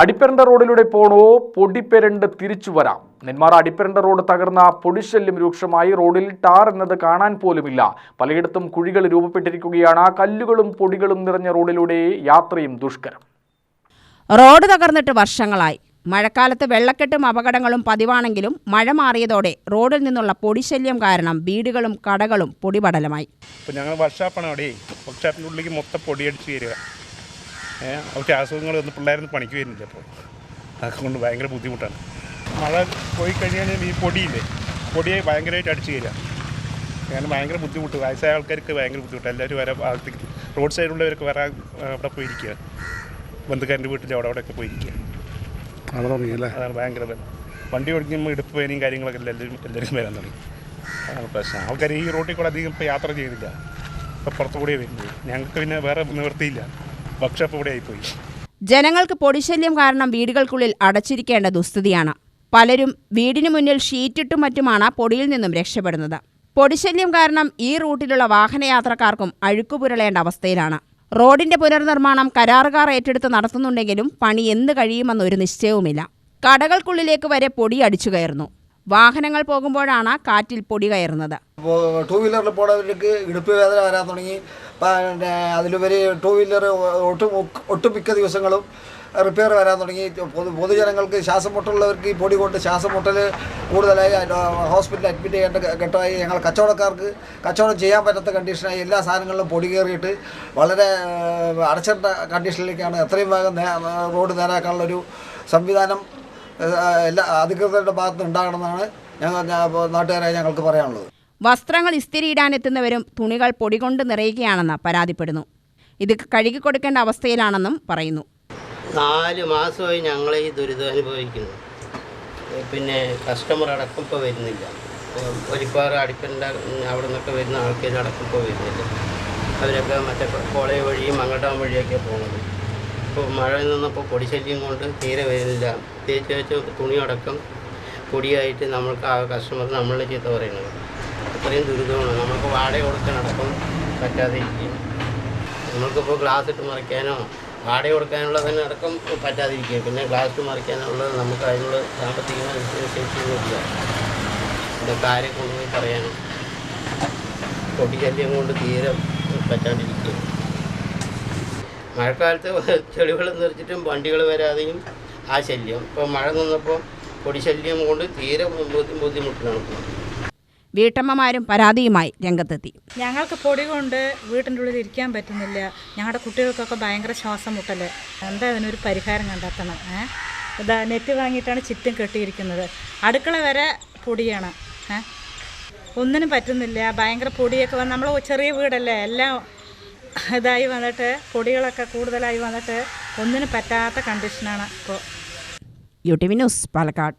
അടിപ്പരണ്ട റോഡിലൂടെ പോണോ? പൊടിപ്പെരണ്ട് തിരിച്ചു വരാം. നെന്മാറ അടിപ്പരണ്ട റോഡ് തകർന്ന പൊടിശല്യം രൂക്ഷമായി. റോഡിൽ ടാർ എന്നത് കാണാൻ പോലുമില്ല. പലയിടത്തും കുഴികൾ രൂപപ്പെട്ടിരിക്കുകയാണ്. കല്ലുകളും പൊടികളും നിറഞ്ഞ റോഡിലൂടെ യാത്രയും ദുഷ്കരം. റോഡ് തകർന്നിട്ട് വർഷങ്ങളായി. മഴക്കാലത്ത് വെള്ളക്കെട്ടും അപകടങ്ങളും പതിവാണെങ്കിലും മഴ മാറിയതോടെ റോഡിൽ നിന്നുള്ള പൊടിശല്യം കാരണം വീടുകളും കടകളും പൊടിപടലമായി. ഞങ്ങൾ വർക്ക്ഷോപ്പാണ് അവിടെ. വർക്ക്ഷോപ്പിന്റെ ഉള്ളിലേക്ക് മൊത്തം പൊടിയടിച്ച് കയറുക അവർക്ക് അസുഖങ്ങൾ ഒന്നും പിള്ളേരൊന്നും പണിക്ക് വരുന്നില്ല അപ്പോൾ അതൊക്കെ കൊണ്ട് ഭയങ്കര ബുദ്ധിമുട്ടാണ്. മഴ പോയി കഴിഞ്ഞാൽ ഈ പൊടിയില്ലേ പൊടിയെ ഭയങ്കരമായിട്ട് അടിച്ചു കയറുക അങ്ങനെ ഭയങ്കര ബുദ്ധിമുട്ട് വയസ്സായ ആൾക്കാർക്ക് ഭയങ്കര ബുദ്ധിമുട്ട്. എല്ലാവരും വരെ ഭാഗത്തേക്ക് റോഡ് സൈഡിലുള്ളവരൊക്കെ വരാൻ അവിടെ പോയിരിക്കുക. ബന്ധുക്കാരന്റെ വീട്ടിൽ അവിടെ അവിടെയൊക്കെ പോയിരിക്കുക. അതാണ് ഭയങ്കര. വണ്ടി ഓടിക്കുമ്പോൾ ഇടുപ്പ് വേനയും കാര്യങ്ങളൊക്കെ എല്ലാവരും എല്ലാവരും വരാൻ തുടങ്ങി. അതാണ് പ്രശ്നം. ആൾക്കാർ ഈ റോട്ടിൽ കൂടെ അധികം ഇപ്പോൾ യാത്ര ചെയ്തില്ല. ഇപ്പോൾ പുറത്തുകൂടിയേ വരുന്നത്. ഞങ്ങൾക്ക് പിന്നെ വേറെ നിവൃത്തിയില്ല. വർക്ക്ഷോപ്പ് ജനങ്ങൾക്ക് പൊടിശല്യം കാരണം വീടുകൾക്കുള്ളിൽ അടച്ചിരിക്കേണ്ട ദുസ്ഥിതിയാണ്. പലരും വീടിനു മുന്നിൽ ഷീറ്റിട്ടും മറ്റുമാണ് പൊടിയിൽ നിന്നും രക്ഷപ്പെടുന്നത്. പൊടിശല്യം കാരണം ഈ റൂട്ടിലുള്ള വാഹനയാത്രക്കാർക്കും അഴുക്കുപുരളേണ്ട അവസ്ഥയിലാണ്. റോഡിന്റെ പുനർനിർമ്മാണം കരാറുകാർ ഏറ്റെടുത്ത് നടത്തുന്നുണ്ടെങ്കിലും പണി എന്ത് കഴിയുമെന്നൊരു നിശ്ചയവുമില്ല. കടകൾക്കുള്ളിലേക്ക് വരെ പൊടി അടിച്ചു കയറുന്നു. വാഹനങ്ങൾ പോകുമ്പോഴാണ് കാറ്റിൽ പൊടി കയറുന്നത്. ടൂ വീലറിൽ പോകുന്നവർക്ക് ഇടുപ്പ് വേദന വരാൻ തുടങ്ങി. പിന്നെ അതിലുപരി ടൂ വീലർ ഒട്ടും ഒട്ടുമിക്ക ദിവസങ്ങളും റിപ്പയർ വരാൻ തുടങ്ങി. പൊതു പൊതുജനങ്ങൾക്ക് ശ്വാസം മുട്ടുള്ളവർക്ക് ഈ പൊടി കൊണ്ട് ശ്വാസം മുട്ടൽ കൂടുതലായി. ഹോസ്പിറ്റലിൽ അഡ്മിറ്റ് ചെയ്യേണ്ട ഘട്ടമായി. ഞങ്ങൾ കച്ചവടക്കാർക്ക് കച്ചവടം ചെയ്യാൻ പറ്റാത്ത കണ്ടീഷനായി എല്ലാ സാധനങ്ങളിലും പൊടി കയറിയിട്ട് വളരെ അടച്ചിട്ട കണ്ടീഷനിലേക്കാണ് എത്രയും വേഗം റോഡ് നേരാക്കാനുള്ളൊരു സംവിധാനം എല്ലാ അധികൃതരുടെ ഭാഗത്ത് ഉണ്ടാകണമെന്നാണ് ഞങ്ങൾ നാട്ടുകാരായി ഞങ്ങൾക്ക് പറയാനുള്ളത്. വസ്ത്രങ്ങൾ ഇസ്തിരിയിടാനെത്തുന്നവരും തുണികൾ പൊടികൊണ്ട് നിറയുകയാണെന്ന് പരാതിപ്പെടുന്നു. ഇത് കഴുകി കൊടുക്കേണ്ട അവസ്ഥയിലാണെന്നും പറയുന്നു. നാല് മാസമായി ഞങ്ങൾ ഈ ദുരിതം അനുഭവിക്കുന്നു. പിന്നെ കസ്റ്റമർ അടക്കം ഇപ്പോൾ വരുന്നില്ല. ഒരുപാട് അടിപ്പന്റെ അവിടെ നിന്നൊക്കെ വരുന്ന ആൾക്കാർ അടക്കം ഇപ്പോൾ വരുന്നില്ല. അവരൊക്കെ മറ്റേ കോളേജ് വഴിയും മങ്ങട്ടാം വഴിയൊക്കെ പോകുന്നത്. ഇപ്പോൾ മഴ നിന്നപ്പോൾ പൊടിശല്യം കൊണ്ട് തീരെ വരുന്നില്ല. തേച്ച് തുണി തുണിയടക്കം പൊടിയായിട്ട് നമ്മൾക്ക് ആ കസ്റ്റമർ നമ്മളെ ചീത്ത പറയുന്നത്. അത്രയും ദുരിതമാണ്. നമുക്ക് വാടക കൊടുക്കാനടക്കം പറ്റാതെ ഇരിക്കുകയാണ് നമ്മൾക്കിപ്പോൾ ഗ്ലാസ് ഇട്ട് മറിക്കാനോ വാടക കൊടുക്കാനുള്ള തന്നെ അടക്കം പറ്റാതിരിക്കുക പിന്നെ ഗ്ലാസ് ഇട്ട് മറിക്കാനുള്ളത് നമുക്ക് അതിനുള്ള സാമ്പത്തികമായ ശേഷിയൊന്നുമില്ല ഇതൊക്കെ ആരെ കൊണ്ടുപോയി പറയാനും പൊടിശല്യം കൊണ്ട് തീരെ പറ്റാണ്ടിരിക്കുക മഴക്കാലത്ത് ചെളികൾ നിറച്ചിട്ടും വണ്ടികൾ വരാതെയും ആ ശല്യം. ഇപ്പോൾ മഴ നിന്നപ്പോൾ പൊടിശല്യം കൊണ്ട് തീരെ ബുദ്ധി ബുദ്ധിമുട്ടിലാണ് വീട്ടമ്മമാരും പരാതിയുമായി രംഗത്തെത്തി. ഞങ്ങൾക്ക് പൊടി കൊണ്ട് വീട്ടിന്റെ ഉള്ളിൽ ഇരിക്കാൻ പറ്റുന്നില്ല. ഞങ്ങളുടെ കുട്ടികൾക്കൊക്കെ ഭയങ്കര ശ്വാസം മുട്ടൽ എന്താ അതിനൊരു പരിഹാരം കണ്ടെത്തണം ഏഹ് ഇതാ നെറ്റ് വാങ്ങിയിട്ടാണ് ചുറ്റും കെട്ടിയിരിക്കുന്നത്. അടുക്കള വരെ പൊടിയാണ് ഏഹ് ഒന്നിനും പറ്റുന്നില്ല. ഭയങ്കര പൊടിയൊക്കെ വന്ന് നമ്മൾ ചെറിയ വീടല്ലേ? എല്ലാം ഇതായി വന്നിട്ട് പൊടികളൊക്കെ കൂടുതലായി വന്നിട്ട് ഒന്നിനും പറ്റാത്ത കണ്ടീഷനാണ് ഇപ്പോൾ U T V news Palakkad.